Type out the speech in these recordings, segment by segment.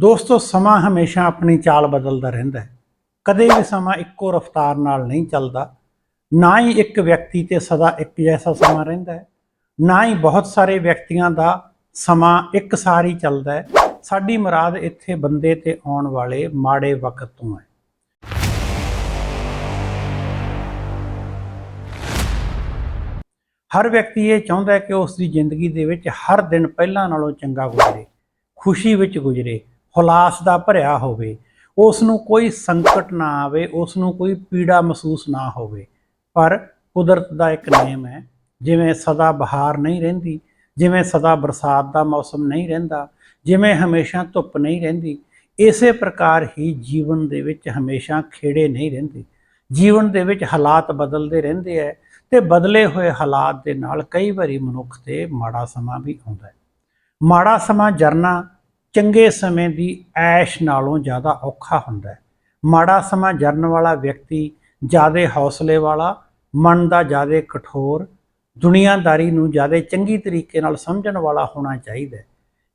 ਦੋਸਤੋ, ਸਮਾਂ ਹਮੇਸ਼ਾ ਆਪਣੀ ਚਾਲ ਬਦਲਦਾ ਰਹਿੰਦਾ ਹੈ। ਕਦੇ ਵੀ ਸਮਾਂ ਇੱਕੋ ਰਫ਼ਤਾਰ ਨਾਲ ਨਹੀਂ ਚੱਲਦਾ। ਨਾ ਹੀ ਇੱਕ ਵਿਅਕਤੀ ਤੇ ਸਦਾ ਇੱਕ ਜੈਸਾ ਸਮਾਂ ਰਹਿੰਦਾ ਹੈ। ਨਾ ਹੀ ਬਹੁਤ ਸਾਰੇ ਵਿਅਕਤੀਆਂ ਦਾ ਸਮਾਂ ਇੱਕ ਸਾਰ ਹੀ ਚੱਲਦਾ ਹੈ। ਸਾਡੀ ਮੁਰਾਦ ਇੱਥੇ ਬੰਦੇ ਤੇ ਆਉਣ ਵਾਲੇ ਮਾੜੇ ਵਕਤ ਤੋਂ ਹੈ। ਹਰ ਵਿਅਕਤੀ ਇਹ ਚਾਹੁੰਦਾ ਹੈ ਕਿ ਉਸ ਦੀ ਜ਼ਿੰਦਗੀ ਦੇ ਵਿੱਚ ਹਰ ਦਿਨ ਪਹਿਲਾਂ ਨਾਲੋਂ ਚੰਗਾ ਗੁਜ਼ਰੇ, ਖੁਸ਼ੀ ਵਿੱਚ ਗੁਜ਼ਰੇ ਹੁਲਾਸ ਦਾ ਭਰਿਆ ਹੋਵੇ ਉਸ ਨੂੰ ਕੋਈ ਸੰਕਟ ਨਾ ਆਵੇ ਉਸ ਨੂੰ ਕੋਈ ਪੀੜਾ ਮਹਿਸੂਸ ਨਾ ਹੋਵੇ। ਪਰ ਕੁਦਰਤ ਦਾ ਇੱਕ ਨਿਯਮ ਹੈ, ਜਿਵੇਂ ਸਦਾ ਬਹਾਰ ਨਹੀਂ ਰਹਿੰਦੀ, ਜਿਵੇਂ ਸਦਾ ਬਰਸਾਤ ਦਾ ਮੌਸਮ ਨਹੀਂ ਰਹਿੰਦਾ, ਜਿਵੇਂ ਹਮੇਸ਼ਾ ਧੁੱਪ ਨਹੀਂ ਰਹਿੰਦੀ, ਇਸੇ ਪ੍ਰਕਾਰ ਹੀ ਜੀਵਨ ਦੇ ਵਿੱਚ ਹਮੇਸ਼ਾ ਖੇੜੇ ਨਹੀਂ ਰਹਿੰਦੇ। ਜੀਵਨ ਦੇ ਵਿੱਚ ਹਾਲਾਤ ਬਦਲਦੇ ਰਹਿੰਦੇ ਹੈ ਤੇ ਬਦਲੇ ਹੋਏ ਹਾਲਾਤ ਦੇ ਨਾਲ ਕਈ ਵਾਰੀ ਮਨੁੱਖ ਤੇ ਮਾੜਾ ਸਮਾਂ ਵੀ ਆਉਂਦਾ ਹੈ। ਮਾੜਾ ਸਮਾਂ ਜਰਨਾ ਚੰਗੇ ਸਮੇਂ ਦੀ ਐਸ਼ ਨਾਲੋਂ ਜ਼ਿਆਦਾ ਔਖਾ ਹੁੰਦਾ ਹੈ। ਮਾੜਾ ਸਮਾਂ ਜਰਨ ਵਾਲਾ ਵਿਅਕਤੀ ਜ਼ਿਆਦਾ ਹੌਸਲੇ ਵਾਲਾ, ਮਨ ਦਾ ਜ਼ਿਆਦਾ ਕਠੋਰ, ਦੁਨੀਆਦਾਰੀ ਨੂੰ ਜ਼ਿਆਦਾ ਚੰਗੀ ਤਰੀਕੇ ਨਾਲ ਸਮਝਣ ਵਾਲਾ ਹੋਣਾ ਚਾਹੀਦਾ ਹੈ।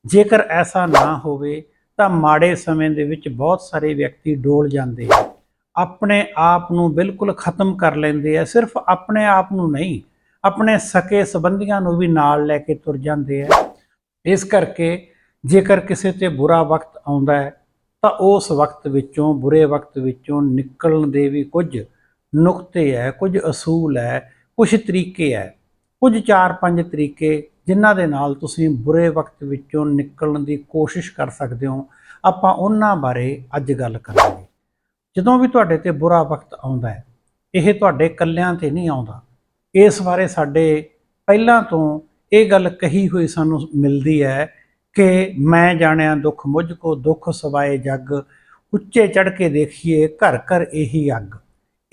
ਜੇਕਰ ਐਸਾ ਨਾ ਹੋਵੇ ਤਾਂ ਮਾੜੇ ਸਮੇਂ ਦੇ ਵਿੱਚ ਬਹੁਤ ਸਾਰੇ ਵਿਅਕਤੀ ਡੋਲ ਜਾਂਦੇ ਹਨ। ਆਪਣੇ ਆਪ ਨੂੰ ਬਿਲਕੁਲ ਖਤਮ ਕਰ ਲੈਂਦੇ ਆ, ਸਿਰਫ ਆਪਣੇ ਆਪ ਨੂੰ ਨਹੀਂ, ਆਪਣੇ ਸਕੇ ਸੰਬੰਧੀਆਂ ਨੂੰ ਵੀ ਨਾਲ ਲੈ ਕੇ ਤੁਰ ਜਾਂਦੇ ਆ। ਇਸ ਕਰਕੇ ਜੇਕਰ ਕਿਸੇ ਤੇ ਬੁਰਾ ਵਕਤ ਆਉਂਦਾ ਹੈ, ਤਾਂ ਉਸ ਵਕਤ ਵਿੱਚੋਂ, ਬੁਰੇ ਵਕਤ ਵਿੱਚੋਂ ਨਿਕਲਣ ਦੇ ਵੀ ਕੁਝ ਨੁਕਤੇ ਹੈ, ਕੁਝ ਅਸੂਲ ਹੈ, ਕੁਝ ਤਰੀਕੇ ਹੈ। ਕੁਝ 4-5 ਤਰੀਕੇ ਜਿਨ੍ਹਾਂ ਦੇ ਨਾਲ ਤੁਸੀਂ ਬੁਰੇ ਵਕਤ ਵਿੱਚੋਂ ਨਿਕਲਣ ਦੀ ਕੋਸ਼ਿਸ਼ ਕਰ ਸਕਦੇ ਹੋ। ਆਪਾਂ ਉਹਨਾਂ ਬਾਰੇ ਅੱਜ ਗੱਲ ਕਰਾਂਗੇ। ਜਦੋਂ ਵੀ ਤੁਹਾਡੇ ਤੇ ਬੁਰਾ ਵਕਤ ਆਉਂਦਾ ਹੈ, ਇਹ ਤੁਹਾਡੇ ਕੱਲਿਆਂ ਤੇ ਨਹੀਂ ਆਉਂਦਾ। ਇਸ ਬਾਰੇ ਸਾਡੇ ਪਹਿਲਾਂ ਤੋਂ ਇਹ ਗੱਲ ਕਹੀ ਹੋਈ ਸਾਨੂੰ ਮਿਲਦੀ ਹੈ ਕਿ ਮੈਂ ਜਾਣਿਆ ਦੁੱਖ ਮੁਝ ਕੋ, ਦੁੱਖ ਸਵਾਏ ਜੱਗ। ਉੱਚੇ ਚੜ ਕੇ ਦੇਖੀਏ, ਘਰ ਘਰ ਇਹੀ ਅੱਗ।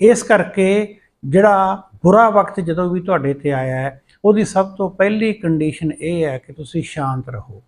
ਇਸ ਕਰਕੇ ਜਿਹੜਾ ਬੁਰਾ ਵਕਤ ਜਦੋਂ ਵੀ ਤੁਹਾਡੇ ਤੇ ਆਇਆ ਹੈ, ਉਹਦੀ ਸਭ ਤੋਂ ਪਹਿਲੀ ਕੰਡੀਸ਼ਨ ਇਹ ਹੈ ਕਿ ਤੁਸੀਂ ਸ਼ਾਂਤ ਰਹੋ।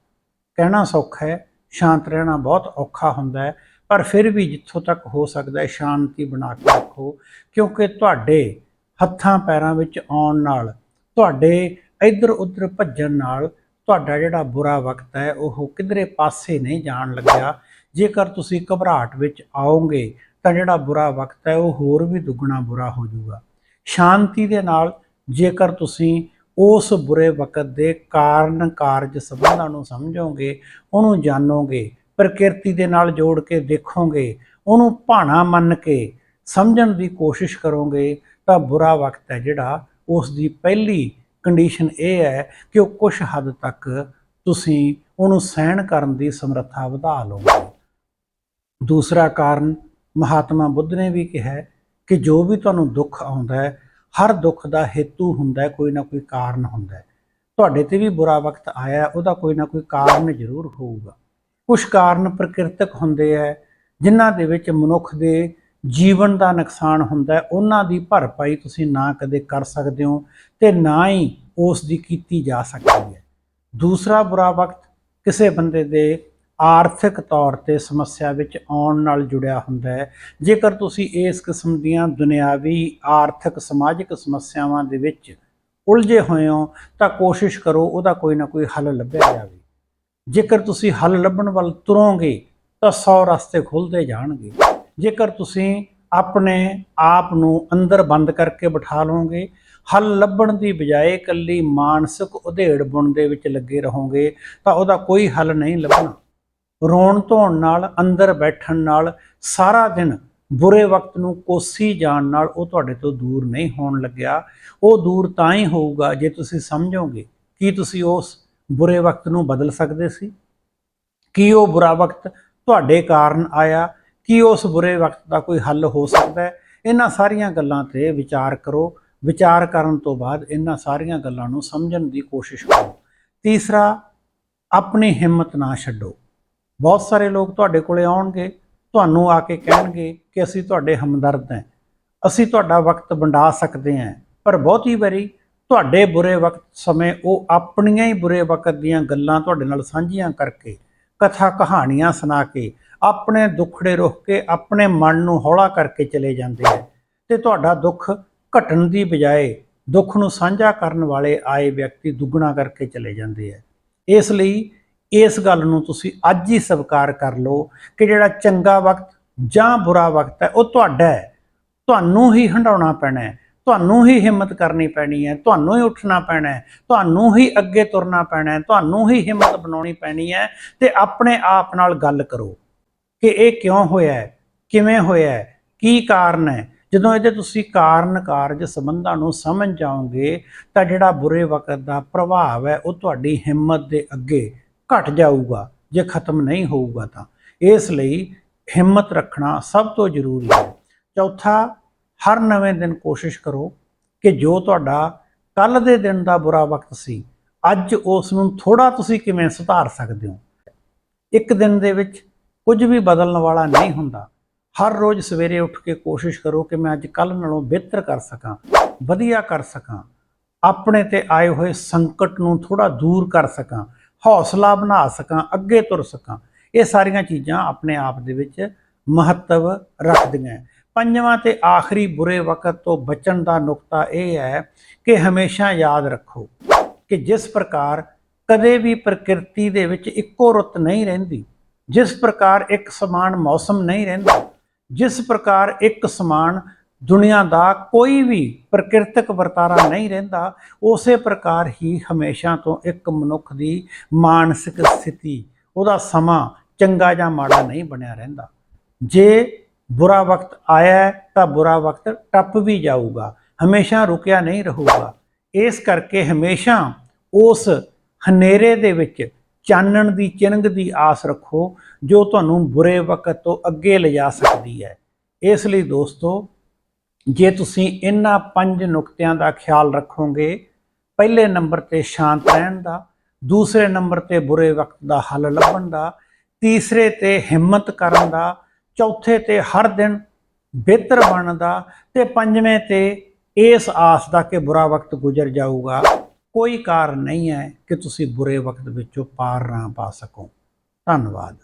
ਕਹਿਣਾ ਸੌਖਾ ਹੈ, ਸ਼ਾਂਤ ਰਹਿਣਾ ਬਹੁਤ ਔਖਾ ਹੁੰਦਾ ਹੈ, ਪਰ ਫਿਰ ਵੀ ਜਿੱਥੋਂ ਤੱਕ ਹੋ ਸਕਦਾ ਹੈ, ਸ਼ਾਂਤੀ ਬਣਾ ਕੇ ਰੱਖੋ। ਕਿਉਂਕਿ ਤੁਹਾਡੇ ਹੱਥਾਂ ਪੈਰਾਂ ਵਿੱਚ ਆਉਣ ਨਾਲ, ਤੁਹਾਡੇ ਇੱਧਰ ਉੱਧਰ ਭੱਜਣ ਨਾਲ ਤੁਹਾਡਾ ਜਿਹੜਾ ਬੁਰਾ ਵਕਤ ਹੈ, ਉਹ ਕਿਧਰੇ ਪਾਸੇ ਨਹੀਂ ਜਾਣ ਲੱਗਿਆ। ਜੇਕਰ ਤੁਸੀਂ ਘਬਰਾਹਟ ਵਿੱਚ ਆਓਗੇ, ਤਾਂ ਜਿਹੜਾ ਬੁਰਾ ਵਕਤ ਹੈ, ਉਹ ਹੋਰ ਵੀ ਦੁੱਗਣਾ ਬੁਰਾ ਹੋ ਜਾਊਗਾ। ਸ਼ਾਂਤੀ ਦੇ ਨਾਲ ਜੇਕਰ ਤੁਸੀਂ ਉਸ ਬੁਰੇ ਵਕਤ ਦੇ ਕਾਰਨ ਕਾਰਜ ਸੰਬੰਧਾਂ ਨੂੰ ਸਮਝੋਗੇ, ਉਹਨੂੰ ਜਾਣੋਗੇ, ਪ੍ਰਕਿਰਤੀ ਦੇ ਨਾਲ ਜੋੜ ਕੇ ਦੇਖੋਗੇ, ਉਹਨੂੰ ਭਾਣਾ ਮੰਨ ਕੇ ਸਮਝਣ ਦੀ ਕੋਸ਼ਿਸ਼ ਕਰੋਗੇ, ਤਾਂ ਬੁਰਾ ਵਕਤ ਹੈ ਜਿਹੜਾ ਉਸ ਦੀ ਪਹਿਲੀ ਕੰਡੀਸ਼ਨ ਇਹ ਹੈ ਕਿ ਉਹ ਕੁਝ ਹੱਦ ਤੱਕ ਤੁਸੀਂ ਉਹਨੂੰ ਸਹਿਣ ਕਰਨ ਦੀ ਸਮਰੱਥਾ ਵਧਾ ਲਓਗੇ। ਦੂਸਰਾ ਕਾਰਨ ਮਹਾਤਮਾ ਬੁੱਧ ਨੇ ਵੀ ਕਿਹਾ ਕਿ ਜੋ ਵੀ ਤੁਹਾਨੂੰ ਦੁੱਖ ਆਉਂਦਾ ਹੈ, ਹਰ ਦੁੱਖ ਦਾ ਹੇਤੂ ਹੁੰਦਾ ਹੈ, ਕੋਈ ਨਾ ਕੋਈ ਕਾਰਨ ਹੁੰਦਾ ਹੈ। ਤੁਹਾਡੇ ਤੇ ਵੀ ਬੁਰਾ ਵਕਤ ਆਇਆ ਉਹਦਾ ਕੋਈ ਨਾ ਕੋਈ ਕਾਰਨ ਜ਼ਰੂਰ ਹੋਊਗਾ। ਕੁਝ ਕਾਰਨ ਪ੍ਰਕਿਰਤਕ ਹੁੰਦੇ ਆ ਜਿਨ੍ਹਾਂ ਦੇ ਵਿੱਚ ਮਨੁੱਖ ਦੇ ਜੀਵਨ ਦਾ ਨੁਕਸਾਨ ਹੁੰਦਾ ਹੈ। ਉਹਨਾਂ ਦੀ ਭਰਪਾਈ ਤੁਸੀਂ ਨਾ ਕਦੇ ਕਰ ਸਕਦੇ ਹੋ ਤੇ ਨਾ ਹੀ ਉਸ ਦੀ ਕੀਤੀ ਜਾ ਸਕਦੀ ਹੈ। ਦੂਸਰਾ ਬੁਰਾ ਵਕਤ ਕਿਸੇ ਬੰਦੇ ਦੇ ਆਰਥਿਕ ਤੌਰ ਤੇ ਸਮੱਸਿਆ ਵਿੱਚ ਆਉਣ ਨਾਲ ਜੁੜਿਆ ਹੁੰਦਾ ਹੈ। ਜੇਕਰ ਤੁਸੀਂ ਇਸ ਕਿਸਮ ਦੀਆਂ ਦੁਨਿਆਵੀ, ਆਰਥਿਕ, ਸਮਾਜਿਕ ਸਮੱਸਿਆਵਾਂ ਦੇ ਵਿੱਚ ਉਲਝੇ ਹੋਏ ਹੋ, ਤਾਂ ਕੋਸ਼ਿਸ਼ ਕਰੋ ਉਹਦਾ ਕੋਈ ਨਾ ਕੋਈ ਹੱਲ ਲੱਭਿਆ ਜਾਵੇ। ਜੇਕਰ ਤੁਸੀਂ ਹੱਲ ਲੱਭਣ ਵੱਲ ਤੁਰੋਗੇ, ਤਾਂ 100 ਰਸਤੇ ਖੁੱਲਦੇ ਜਾਣਗੇ। ਜੇਕਰ ਤੁਸੀਂ ਆਪਣੇ ਆਪ ਨੂੰ ਅੰਦਰ ਬੰਦ ਕਰਕੇ ਬਿਠਾ ਲਓਗੇ, ਹੱਲ ਲੱਭਣ ਦੀ ਬਜਾਏ ਇਕੱਲੀ ਮਾਨਸਿਕ ਉਧੇੜ ਬੁਣ ਦੇ ਵਿੱਚ ਲੱਗੇ ਰਹੋਗੇ, ਤਾਂ ਉਹਦਾ ਕੋਈ ਹੱਲ ਨਹੀਂ ਲੱਭਣਾ। ਰੋਣ ਧੋਣ ਨਾਲ, ਅੰਦਰ ਬੈਠਣ ਨਾਲ, ਸਾਰਾ ਦਿਨ ਬੁਰੇ ਵਕਤ ਨੂੰ ਕੋਸੀ ਜਾਣ ਨਾਲ ਉਹ ਤੁਹਾਡੇ ਤੋਂ ਦੂਰ ਨਹੀਂ ਹੋਣ ਲੱਗਿਆ। ਉਹ ਦੂਰ ਤਾਂ ਹੀ ਹੋਊਗਾ ਜੇ ਤੁਸੀਂ ਸਮਝੋਗੇ। ਕੀ ਤੁਸੀਂ ਉਸ ਬੁਰੇ ਵਕਤ ਨੂੰ ਬਦਲ ਸਕਦੇ ਸੀ? ਕੀ ਉਹ ਬੁਰਾ ਵਕਤ ਤੁਹਾਡੇ ਕਾਰਨ ਆਇਆ? ਕੀ ਉਸ ਬੁਰੇ ਵਕਤ ਦਾ ਕੋਈ ਹੱਲ ਹੋ ਸਕਦਾ ਹੈ? ਇਹਨਾਂ ਸਾਰੀਆਂ ਗੱਲਾਂ ਤੇ ਵਿਚਾਰ ਕਰੋ। ਵਿਚਾਰ ਕਰਨ ਤੋਂ ਬਾਅਦ ਇਹਨਾਂ ਸਾਰੀਆਂ ਗੱਲਾਂ ਨੂੰ ਸਮਝਣ ਦੀ ਕੋਸ਼ਿਸ਼ ਕਰੋ। ਤੀਸਰਾ, ਆਪਣੀ ਹਿੰਮਤ ਨਾ ਛੱਡੋ। ਬਹੁਤ ਸਾਰੇ ਲੋਕ ਤੁਹਾਡੇ ਕੋਲੇ ਆਉਣਗੇ, ਤੁਹਾਨੂੰ ਆ ਕੇ ਕਹਿਣਗੇ ਕਿ ਅਸੀਂ ਤੁਹਾਡੇ ਹਮਦਰਦ ਹਾਂ। ਅਸੀਂ ਤੁਹਾਡਾ ਵਕਤ ਵੰਡਾ ਸਕਦੇ ਹਾਂ। ਪਰ ਬਹੁਤੀ ਵਾਰੀ ਤੁਹਾਡੇ ਬੁਰੇ ਵਕਤ ਸਮੇਂ ਉਹ ਆਪਣੀਆਂ ਹੀ ਬੁਰੇ ਵਕਤ ਦੀਆਂ ਗੱਲਾਂ ਤੁਹਾਡੇ ਨਾਲ ਸਾਂਝੀਆਂ ਕਰਕੇ, ਕਥਾ ਕਹਾਣੀਆਂ ਸੁਣਾ ਕੇ ਆਪਣੇ ਦੁੱਖੜੇ ਰੁੱਖ ਕੇ ਆਪਣੇ ਮਨ ਨੂੰ ਹੌਲਾ ਕਰਕੇ ਚਲੇ ਜਾਂਦੇ ਹੈ ਤੇ ਤੁਹਾਡਾ ਦੁੱਖ ਘਟਣ ਦੀ ਬਜਾਏ ਦੁੱਖ ਨੂੰ ਸਾਂਝਾ ਕਰਨ ਵਾਲੇ ਆਏ ਵਿਅਕਤੀ ਦੁੱਗਣਾ ਕਰਕੇ ਚਲੇ ਜਾਂਦੇ ਹੈ ਇਸ ਲਈ ਇਸ ਗੱਲ ਨੂੰ ਤੁਸੀਂ ਅੱਜ ਹੀ ਸਵੀਕਾਰ ਕਰ ਲਓ ਕਿ ਜਿਹੜਾ ਚੰਗਾ ਵਕਤ ਜਾਂ ਬੁਰਾ ਵਕਤ ਹੈ, ਉਹ ਤੁਹਾਡਾ ਹੈ। ਤੁਹਾਨੂੰ ਹੀ ਹੰਡਾਉਣਾ ਪੈਣਾ ਹੈ, ਤੁਹਾਨੂੰ ਹੀ ਹਿੰਮਤ ਕਰਨੀ ਪੈਣੀ ਹੈ, ਤੁਹਾਨੂੰ ਹੀ ਉੱਠਣਾ ਪੈਣਾ ਹੈ, ਤੁਹਾਨੂੰ ਹੀ ਅੱਗੇ ਤੁਰਨਾ ਪੈਣਾ ਹੈ, ਤੁਹਾਨੂੰ ਹੀ ਹਿੰਮਤ ਬਣਾਉਣੀ ਪੈਣੀ ਹੈ ਤੇ ਆਪਣੇ ਆਪ ਨਾਲ ਗੱਲ ਕਰੋ। ਕਿ ਇਹ ਕਿਉਂ ਹੋਇਆ ਹੈ? ਕਿਵੇਂ ਹੋਇਆ ਹੈ? ਕੀ ਕਾਰਨ ਹੈ? ਜਦੋਂ ਇਹਦੇ ਤੁਸੀਂ ਕਾਰਨ ਕਾਰਜ ਸੰਬੰਧਾਂ ਨੂੰ ਸਮਝ ਜਾਓਗੇ, ਤਾਂ ਜਿਹੜਾ ਬੁਰੇ ਵਕਤ ਦਾ ਪ੍ਰਭਾਵ ਹੈ, ਉਹ ਤੁਹਾਡੀ ਹਿੰਮਤ ਦੇ ਅੱਗੇ ਘਟ ਜਾਊਗਾ। ਜੇ ਖਤਮ ਨਹੀਂ ਹੋਊਗਾ ਤਾਂ। ਇਸ ਲਈ ਹਿੰਮਤ ਰੱਖਣਾ ਸਭ ਤੋਂ ਜ਼ਰੂਰੀ ਹੈ। ਚੌਥਾ, ਹਰ ਨਵੇਂ ਦਿਨ ਕੋਸ਼ਿਸ਼ ਕਰੋ ਕਿ ਜੋ ਤੁਹਾਡਾ ਕੱਲ ਦੇ ਦਿਨ ਦਾ ਬੁਰਾ ਵਕਤ ਸੀ, ਅੱਜ ਉਸ ਨੂੰ ਥੋੜਾ ਤੁਸੀਂ ਕਿਵੇਂ ਸੁਧਾਰ ਸਕਦੇ ਹੋ? ਇੱਕ ਦਿਨ ਦੇ ਵਿੱਚ ਕੁਝ ਵੀ ਬਦਲਣ ਵਾਲਾ ਨਹੀਂ ਹੁੰਦਾ। ਹਰ ਰੋਜ਼ ਸਵੇਰੇ ਉੱਠ ਕੇ ਕੋਸ਼ਿਸ਼ ਕਰੋ ਕਿ ਮੈਂ ਅੱਜ ਕੱਲ ਨਾਲੋਂ ਬਿਹਤਰ ਕਰ ਸਕਾਂ, ਵਧੀਆ ਕਰ ਸਕਾਂ, ਆਪਣੇ ਤੇ ਆਏ ਹੋਏ ਸੰਕਟ ਨੂੰ ਥੋੜਾ ਦੂਰ ਕਰ ਸਕਾਂ, ਹੌਸਲਾ ਬਣਾ ਸਕਾਂ, ਅੱਗੇ ਤੁਰ ਸਕਾਂ। ਇਹ ਸਾਰੀਆਂ ਚੀਜ਼ਾਂ ਆਪਣੇ ਆਪ ਦੇ ਵਿੱਚ ਮਹੱਤਵ ਰੱਖਦੀਆਂ ਪੰਜਵਾਂ ਤੇ ਆਖਰੀ ਬੁਰੇ ਵਕਤ ਤੋਂ ਬਚਣ ਦਾ ਨੁਕਤਾ ਇਹ ਹੈ ਕਿ ਹਮੇਸ਼ਾ ਯਾਦ ਰੱਖੋ ਕਿ ਜਿਸ ਪ੍ਰਕਾਰ ਕਦੇ ਵੀ ਪ੍ਰਕਿਰਤੀ ਦੇ ਵਿੱਚ ਇੱਕੋ ਰੁੱਤ ਨਹੀਂ ਰਹਿੰਦੀ ਜਿਸ ਪ੍ਰਕਾਰ ਇੱਕ ਸਮਾਨ ਮੌਸਮ ਨਹੀਂ ਰਹਿੰਦਾ, ਜਿਸ ਪ੍ਰਕਾਰ ਇੱਕ ਸਮਾਨ ਦੁਨੀਆ ਦਾ ਕੋਈ ਵੀ ਪ੍ਰਕਿਰਤਿਕ ਵਰਤਾਰਾ ਨਹੀਂ ਰਹਿੰਦਾ, ਉਸੇ ਪ੍ਰਕਾਰ ਹੀ ਹਮੇਸ਼ਾ ਤੋਂ ਇੱਕ ਮਨੁੱਖ ਦੀ ਮਾਨਸਿਕ ਸਥਿਤੀ, ਉਹਦਾ ਸਮਾਂ ਚੰਗਾ ਜਾਂ ਮਾੜਾ ਨਹੀਂ ਬਣਿਆ ਰਹਿੰਦਾ। ਜੇ ਬੁਰਾ ਵਕਤ ਆਇਆ ਤਾਂ ਬੁਰਾ ਵਕਤ ਟੱਪ ਵੀ ਜਾਊਗਾ, ਹਮੇਸ਼ਾ ਰੁਕਿਆ ਨਹੀਂ ਰਹੂਗਾ। ਇਸ ਕਰਕੇ ਹਮੇਸ਼ਾ ਉਸ ਹਨੇਰੇ ਦੇ ਵਿੱਚ ਚਾਨਣ ਦੀ ਚਿੰਗ ਦੀ ਆਸ ਰੱਖੋ, ਜੋ ਤੁਹਾਨੂੰ ਬੁਰੇ ਵਕਤ ਤੋਂ ਅੱਗੇ ਲਿਜਾ ਸਕਦੀ ਹੈ। ਇਸ ਲਈ ਦੋਸਤੋ, ਜੇ ਤੁਸੀਂ ਇਹਨਾਂ ਪੰਜ ਨੁਕਤਿਆਂ ਦਾ ਖਿਆਲ ਰੱਖੋਗੇ, ਪਹਿਲੇ ਨੰਬਰ ਤੇ ਸ਼ਾਂਤ ਰਹਿਣ ਦਾ, ਦੂਸਰੇ ਨੰਬਰ ਤੇ ਬੁਰੇ ਵਕਤ ਦਾ ਹੱਲ ਲੱਭਣ ਦਾ, ਤੀਸਰੇ ਤੇ ਹਿੰਮਤ ਕਰਨ ਦਾ, ਚੌਥੇ ਤੇ ਹਰ ਦਿਨ ਬਿਹਤਰ ਬਣਨ ਦਾ ਤੇ ਪੰਜਵੇਂ ਤੇ ਇਸ ਆਸ ਦਾ ਕਿ ਬੁਰਾ ਵਕਤ ਗੁਜ਼ਰ ਜਾਊਗਾ। ਕੋਈ ਕਾਰਨ ਨਹੀਂ ਹੈ ਕਿ ਤੁਸੀਂ ਬੁਰੇ ਵਕਤ ਵਿੱਚੋਂ ਪਾਰ ਨਾ ਪਾ ਸਕੋ। ਧੰਨਵਾਦ।